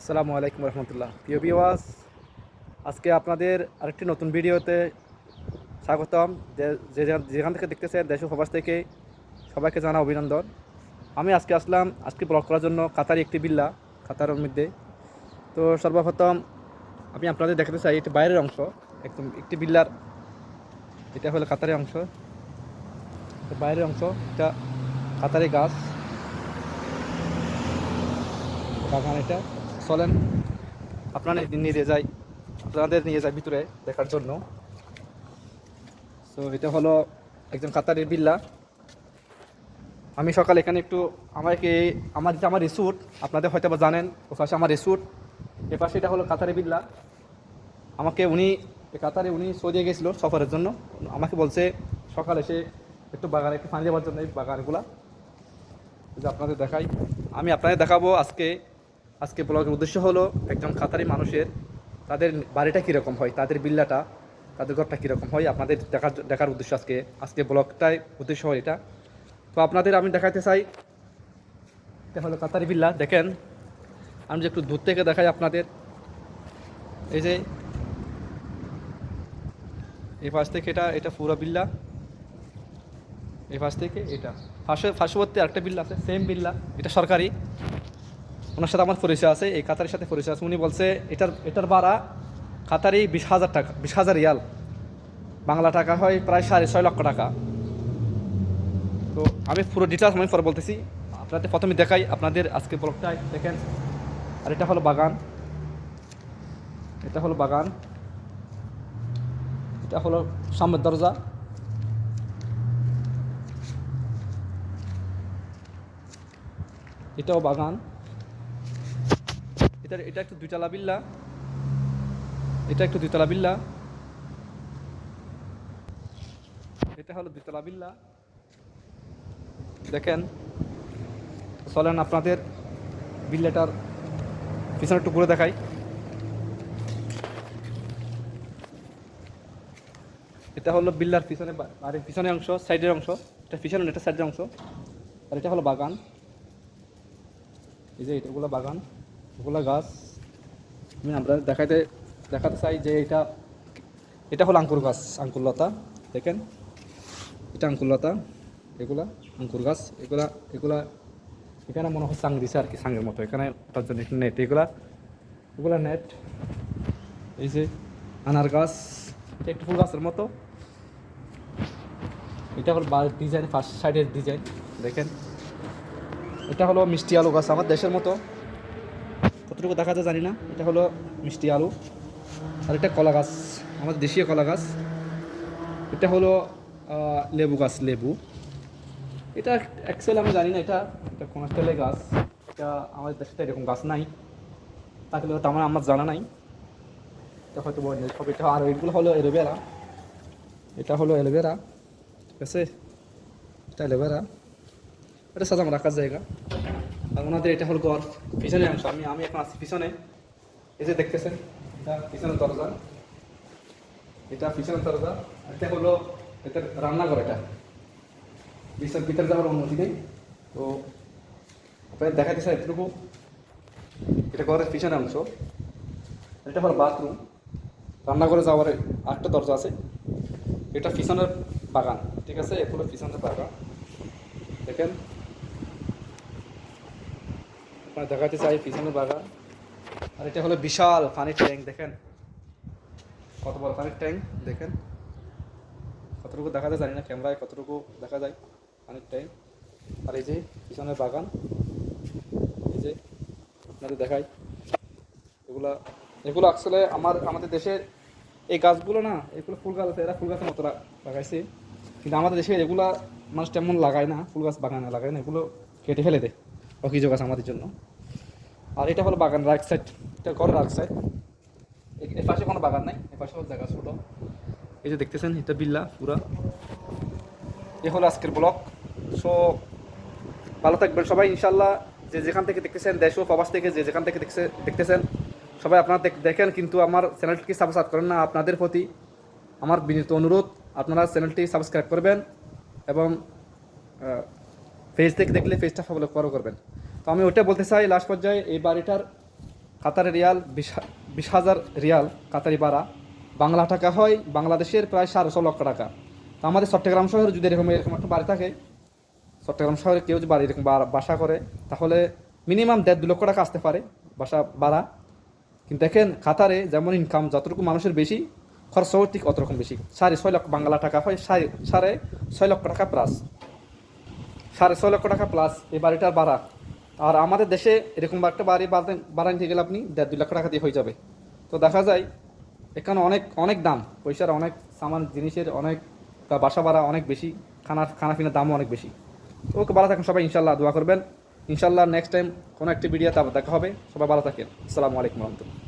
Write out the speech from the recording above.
আসসালামু আলাইকুম রহমতুল্লাহ। প্রিয় বিওয়াস আজকে আপনাদের আরেকটি নতুন ভিডিওতে স্বাগতম। যে- যেখান- থেকে দেখতেছেন, দেশ প্রবাস থেকে সবাইকে জানা অভিনন্দন। আমি আজকে আসলাম, আজকে ব্লগ করার জন্য কাতারি একটি বিল্লা, কাতারের মধ্যে। তো সর্বপ্রথম আমি আপনাদের দেখাতে চাই, এটি বাইরের অংশ, একদম একটি বিল্লার, এটা হলো কাতারের অংশ। বাইরের অংশ, এটা কাতারি গাছ। বাগান এটা। চলেন আপনারা নিয়ে যাই, আপনাদের নিয়ে যাই ভিতরে দেখার জন্য। তো এটা হলো একজন কাতারের বিল্লা। আমি সকালে এখানে একটু আমাকে, আমার যেটা আমার রিসুট আপনাদের হয়তো বা জানেন, ও পাশে আমার রিসুট এ পাশে এটা হলো কাতারি বিল্লা। আমাকে উনি কাতারে উনি সৌদি গেছিল সফরের জন্য। আমাকে বলছে, সকালে এসে একটু বাগানে একটু পানি দেওয়ার জন্য এই বাগানগুলা। যে আপনাদের দেখাই। আমি আপনাদের দেখাবো আজকে আজকে ব্লগের উদ্দেশ্য হলো, একজন কাতারি মানুষের তাদের বাড়িটা কীরকম হয়, তাদের বিল্লাটা, তাদের ঘরটা কীরকম হয়, আপনাদের দেখার দেখার উদ্দেশ্য আজকে আজকে ব্লগটাই উদ্দেশ্য হয় এটা। তো আপনাদের আমি দেখাতে চাই, এটা হলো কাতারি বিল্লা, দেখেন, আমি যে একটু দূর থেকে দেখাই আপনাদের, এই যে এই পাশ থেকে এটা এটা পুরো বিল্লা এই পাশ থেকে এটা পার্শ্ববর্তী আরেকটা বিল্লা আছে সেম বিল্লা, এটা সরকারি। ওনার সাথে আমার পরিচয় আছে, এই কাতারের সাথে পরিচয় আছে। উনি বলছে, এটার এটার ভাড়া কাতারি বিশ হাজার টাকা, বিশ হাজার রিয়াল। বাংলা টাকা হয় প্রায় সাড়ে ছয় লক্ষ টাকা। তো আমি পুরো ডিটেলস আমি পরে বলতেছি। আপনাদের প্রথমে দেখাই, আপনাদের আজকে ব্লগটাই দেখেন। আর এটা হলো বাগান। এটা হলো বাগান। এটা হলো সামনের দরজা। এটাও বাগান। এটা এটা একটু দুইতলা বিল্লা, এটা একটু দুইতলা বিল্লা, এটা হলো দুইতলা বিল্লা। দেখেন, চলেন আপনাদের বিল্লাটার পিছনে একটু ঘুরে দেখাই। এটা হলো বিল্লার পিছনে আর পিছনের অংশ, সাইডের অংশ। এটা পিছনে এটা সাইডের অংশ। আর এটা হলো বাগান। এই যে এটাগুলো বাগান। ওগুলো গাছ। আমি আমরা দেখাইতে, দেখাতে চাই যে এটা এটা হলো আঙ্কুর গাছ, আঙ্কুর লতা, দেখেন। এটা আঙ্কুর লতা, এগুলা আঙ্কুর গাছ, এগুলা এগুলা, এখানে মনে হয় সাং দিছে আর কি সাঙ্গের মতো। এখানে ওটার জন্য নেট এগুলা এগুলা নেট এই যে আনার গাছ, এটা একটু ফুল গাছের মতো। এটা হলো ডিজাইন ফার্স্ট সাইডের ডিজাইন দেখেন। এটা হলো মিষ্টি আলু গাছ, আমার দেশের মতো। কতটুকু দেখা যায় জানি না। এটা হলো মিষ্টি আলু। আর এটা কলা গাছ। আমাদের দেশীয় কলা গাছ। এটা হলো লেবু গাছ, লেবু। এটা অ্যাকচুয়ালি আমি জানি না, এটা এটা কোন স্টাইলের গাছ। এটা আমাদের দেশে তো এরকম গাছ নাই। থাকলে হয়তো আমার আমার জানা নাই। এটা হয়তো বন্য সব এটা আর এগুলো হলো এলোভেরা এটা হলো এলোভেরা ঠিক আছে? এটা এলোভেরা এটা সাজাম রাখার জায়গা। ওনাদের এটা হলো ঘর পিছনে অংশ, আমি আমি এখন আছি পিছনে। এই যে দেখতেছেন, এটা পিছনের দরজা। এটা পিছনের দরজা। এটা হলো এটা রান্নাঘর এটা। বিছার ভিতরে যাওয়ার অনুমতি নেই। তো আপনাদের দেখাতে চাই এতটুকু। এটা ঘরের পিছনে অংশ। এটা হলো বাথরুম। রান্নাঘরে যাওয়ার আটটা দরজা আছে। এটা পিছনের বাগান। ঠিক আছে, এগুলো পিছনের বাগান। দেখেন। দেখাতে চাই পিছনের বাগান আর এটা হলো বিশাল পানির ট্যাঙ্ক, দেখেন। কত বড় পানির ট্যাঙ্ক, দেখেন। কতটুকু দেখা যায় জানি না, ক্যামেরায় কতটুকু দেখা যায় পানির ট্যাঙ্ক। আর এই যে পিছনের বাগান, এই যে আপনাদের দেখাই। এগুলা এগুলো আসলে আমার আমাদের দেশের এই গাছগুলো না, এগুলো ফুল গাছ আছে, এরা ফুল গাছের মতো লাগাইছে। কিন্তু আমাদের দেশে এগুলা মানুষ তেমন লাগায় না, ফুল গাছ বাগানে লাগায় না, এগুলো কেটে ফেলে দেয়। অকিজ গাছ আমাদের জন্য। আর এটা হলো বাগান, রাইট সাইড। এটা ঘরের রাইট সাইড। এর পাশে কোনো বাগান নাই, এর পাশে জায়গা ছোট। এই যে দেখতেছেন, এটা বিল্লা পুরা। এ হলো আজকের ব্লগ। সো, ভালো থাকবেন সবাই ইনশাল্লাহ যে যেখান থেকে দেখতেছেন, দেশ ও প্রবাস থেকে যে যেখান থেকে দেখছে দেখতেছেন, সবাই আপনারা দেখেন, কিন্তু আমার চ্যানেলটিকে সাবস্ক্রাইব করেন না আপনাদের প্রতি। আমার বিনীত অনুরোধ, আপনারা চ্যানেলটি সাবস্ক্রাইব করবেন এবং পেজ থেকে দেখলে পেজটা ফলো করবেন। তো আমি ওটা বলতে চাই, লাস্ট পর্যায়ে এই বাড়িটার কাতারি রিয়াল, বিশ হাজার রিয়াল কাতারি ভাড়া। বাংলা টাকা হয়, বাংলাদেশের প্রায় সাড়ে ছ লক্ষ টাকা। তো আমাদের চট্টগ্রাম শহরে যদি এরকম এরকম একটা বাড়ি থাকে, চট্টগ্রাম শহরে কেউ যদি বাড়ি এরকম বাসা করে, তাহলে মিনিমাম দেড় দু লক্ষ টাকা আসতে পারে বাসা ভাড়া। কিন্তু দেখেন, কাতারে যেমন ইনকাম যতটুকু মানুষের বেশি, খরচও ঠিক অতরকম বেশি। সাড়ে ছয় লক্ষ বাংলা টাকা হয়, সাড়ে সাড়ে ছয় লক্ষ টাকা প্লাস সাড়ে ছয় লক্ষ টাকা প্লাস এই বাড়িটার ভাড়া। আর আমাদের দেশে এরকম একটা বাড়ি বাড়াই নিতে গেলে আপনি দেড় দুই লাখ টাকা দিয়ে হয়ে যাবে। তো দেখা যায়, এখানে অনেক অনেক দাম, পয়সার অনেক সামান, জিনিসের অনেক বাসা ভাড়া অনেক বেশি, খানা খানা পিনার দামও অনেক বেশি। ওকে ভালো থাকেন সবাই ইনশাল্লাহ দোয়া করবেন। ইনশাল্লাহ নেক্সট টাইম কোনো একটি ভিডিওতে আবার দেখা হবে। সবাই ভালো থাকেন। আসসালামু আলাইকুম রহমতুল্লাহ।